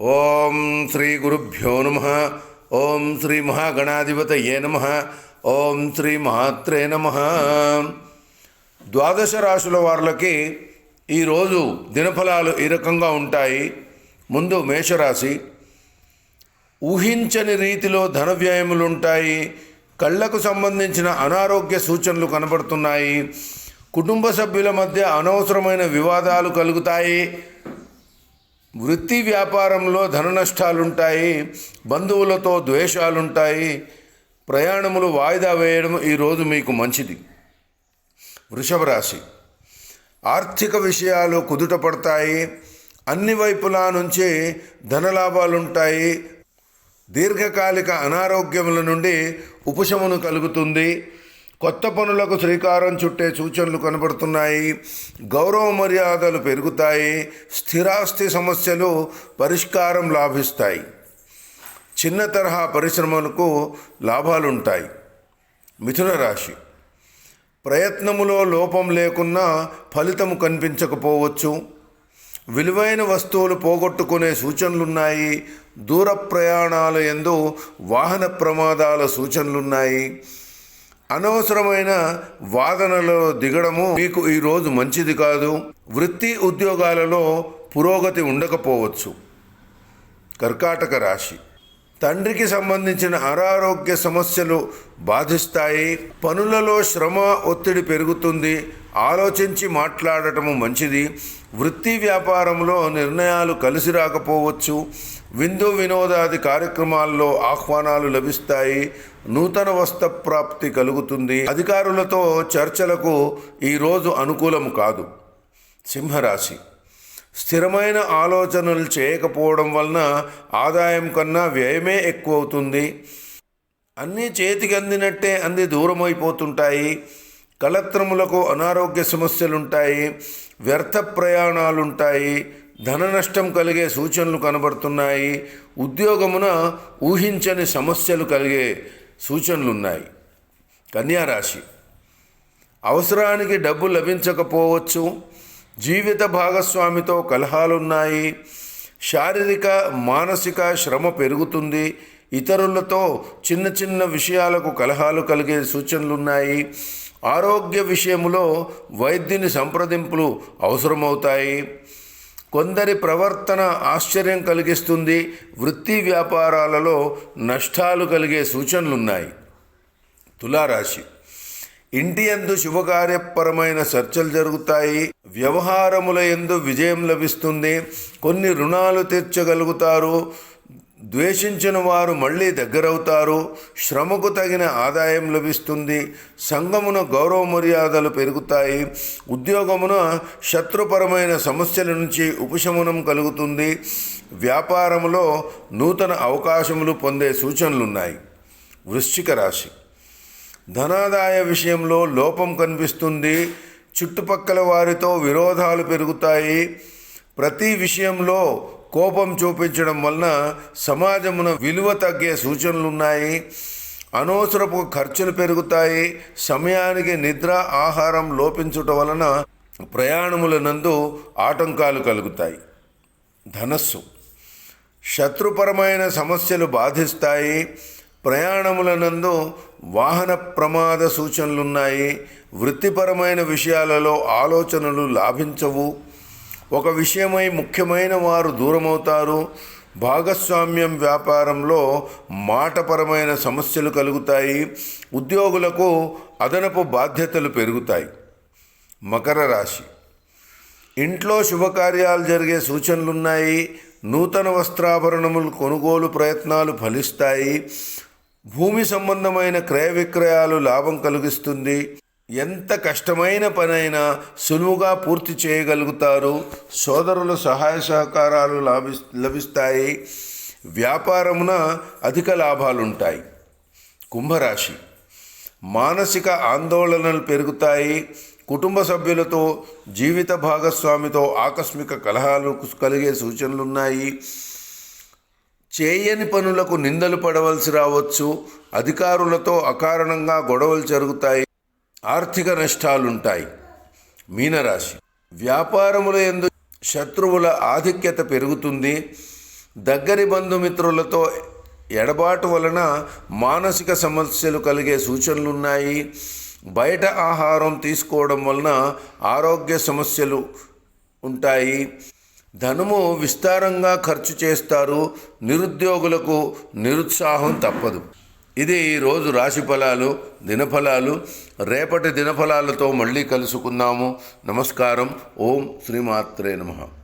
ఓం శ్రీ గురుభ్యో నమ. ఓం శ్రీ మహాగణాధిపతయే నమ. ఓం శ్రీ మహాత్రే నమ. ద్వాదశ రాశుల వారులకి ఈరోజు దినఫలాలు ఈ రకంగా ఉంటాయి. ముందు మేషరాశి. ఊహించని రీతిలో ధన వ్యయములు ఉంటాయి. కళ్ళకు సంబంధించిన అనారోగ్య సూచనలు కనబడుతున్నాయి. కుటుంబ సభ్యుల మధ్య అనవసరమైన వివాదాలు కలుగుతాయి. వృత్తి వ్యాపారంలో ధన నష్టాలుంటాయి బంధువులతో ద్వేషాలుంటాయి ప్రయాణములు వాయిదా వేయడం ఈరోజు మీకు మంచిది. వృషభ రాశి ఆర్థిక విషయాలు కుదుట పడతాయి అన్ని వైపులా నుంచి ధనలాభాలుంటాయి దీర్ఘకాలిక అనారోగ్యముల నుండి ఉపశమనం కలుగుతుంది. కొత్త పనులకు శ్రీకారం చుట్టే సూచనలు కనబడుతున్నాయి. గౌరవ మర్యాదలు పెరుగుతాయి. స్థిరాస్తి సమస్యలు పరిష్కారం లాభిస్తాయి. చిన్న తరహా పరిశ్రమలకు లాభాలుంటాయి. మిథున రాశి. ప్రయత్నములో లోపం లేకున్నా ఫలితము కనిపించకపోవచ్చు. విలువైన వస్తువులు పోగొట్టుకునే సూచనలున్నాయి. దూర ప్రయాణాల ఎందు వాహన ప్రమాదాల సూచనలున్నాయి. అనవసరమైన వాదనలో దిగడము మీకు ఈరోజు మంచిది కాదు. వృత్తి ఉద్యోగాలలో పురోగతి ఉండకపోవచ్చు. కర్కాటక రాశి. తండ్రికి సంబంధించిన అనారోగ్య సమస్యలు బాధిస్తాయి. పనులలో శ్రమ ఒత్తిడి పెరుగుతుంది. ఆలోచించి మాట్లాడటము మంచిది. వృత్తి వ్యాపారంలో నిర్ణయాలు కలిసి రాకపోవచ్చు. విందు వినోదాది కార్యక్రమాల్లో ఆహ్వానాలు లభిస్తాయి. నూతన వస్త్ర ప్రాప్తి కలుగుతుంది. అధికారులతో చర్చలకు ఈరోజు అనుకూలం కాదు. సింహరాశి. స్థిరమైన ఆలోచనలు చేయకపోవడం వలన ఆదాయం కన్నా వ్యయమే ఎక్కువ అవుతుంది అన్నీ చేతికి అందినట్టే అంది దూరమైపోతుంటాయి. కలత్రములకు అనారోగ్య సమస్యలుంటాయి. వ్యర్థ ప్రయాణాలుంటాయి. ధన నష్టం కలిగే సూచనలు కనబడుతున్నాయి. ఉద్యోగమున ఊహించని సమస్యలు కలిగే సూచనలున్నాయి. కన్యారాశి. అవసరానికి డబ్బు లభించకపోవచ్చు. జీవిత భాగస్వామితో కలహాలున్నాయి. శారీరక మానసిక శ్రమ పెరుగుతుంది. ఇతరులతో చిన్న చిన్న విషయాలకు కలహాలు కలిగే సూచనలున్నాయి. ఆరోగ్య విషయంలో వైద్యుని సంప్రదింపులు అవసరమవుతాయి. కొందరి ప్రవర్తన ఆశ్చర్యం కలిగిస్తుంది వృత్తి వ్యాపారాలలో నష్టాలు కలిగే సూచనలున్నాయి. తులారాశి. ఇంటి ఎందు శుభకార్యపరమైన చర్చలు జరుగుతాయి వ్యవహారముల ఎందు విజయం లభిస్తుంది కొన్ని రుణాలు తీర్చగలుగుతారు ద్వేషించిన వారు మళ్ళీ దగ్గరవుతారు. శ్రమకు తగిన ఆదాయం లభిస్తుంది. సంఘమున గౌరవ మర్యాదలు పెరుగుతాయి. ఉద్యోగమున శత్రుపరమైన సమస్యల నుంచి ఉపశమనం కలుగుతుంది. వ్యాపారములో నూతన అవకాశములు పొందే సూచనలున్నాయి. వృశ్చిక రాశి. ధనాదాయ విషయంలో లోపం కనిపిస్తుంది. చుట్టుపక్కల వారితో విరోధాలు పెరుగుతాయి. ప్రతి విషయంలో కోపం చూపించడం వలన సమాజమున విలువ తగ్గే సూచనలున్నాయి. అనవసరపు ఖర్చులు పెరుగుతాయి. సమయానికి నిద్ర ఆహారం లోపించుట వలన ప్రయాణముల నందు ఆటంకాలు కలుగుతాయి. ధనస్సు. శత్రుపరమైన సమస్యలు బాధిస్తాయి. ప్రయాణముల నందు వాహన ప్రమాద సూచనలున్నాయి. వృత్తిపరమైన విషయాలలో ఆలోచనలు లాభించవు. ఒక విషయమై ముఖ్యమైన వారు దూరమవుతారు. భాగస్వామ్యం వ్యాపారంలో మాటపరమైన సమస్యలు కలుగుతాయి. ఉద్యోగులకు అదనపు బాధ్యతలు పెరుగుతాయి. మకర రాశి. ఇంట్లో శుభకార్యాలు జరిగే సూచనలున్నాయి. నూతన వస్త్రాభరణములు కొనుగోలు ప్రయత్నాలు ఫలిస్తాయి. భూమి సంబంధమైన క్రయ విక్రయాలు లాభం కలిగిస్తుంది. ఎంత కష్టమైన పనైనా సులువుగా పూర్తి చేయగలుగుతారు. సోదరుల సహాయ సహకారాలు లాభి లభిస్తాయి. వ్యాపారమున అధిక లాభాలుంటాయి. కుంభరాశి. మానసిక ఆందోళనలు పెరుగుతాయి. కుటుంబ సభ్యులతో జీవిత భాగస్వామితో ఆకస్మిక కలహాలు కలిగే సూచనలున్నాయి. చేయని పనులకు నిందలు పడవలసి రావచ్చు. అధికారులతో అకారణంగా గొడవలు జరుగుతాయి. ఆర్థిక నష్టాలుంటాయి. మీనరాశి. వ్యాపారముల ఎందు శత్రువుల ఆధిక్యత పెరుగుతుంది. దగ్గరి బంధుమిత్రులతో ఎడబాటు వలన మానసిక సమస్యలు కలిగే సూచనలు ఉన్నాయి బయట ఆహారం తీసుకోవడం వలన ఆరోగ్య సమస్యలు ఉంటాయి. ధనము విస్తారంగా ఖర్చు చేస్తారు. నిరుద్యోగులకు నిరుత్సాహం తప్పదు. ఇది ఈరోజు రాశి ఫలాలు దినఫలాలు. రేపటి దినఫలాలతో మళ్ళీ కలుసుకుందాము. నమస్కారం. ఓం శ్రీమాత్రే నమః.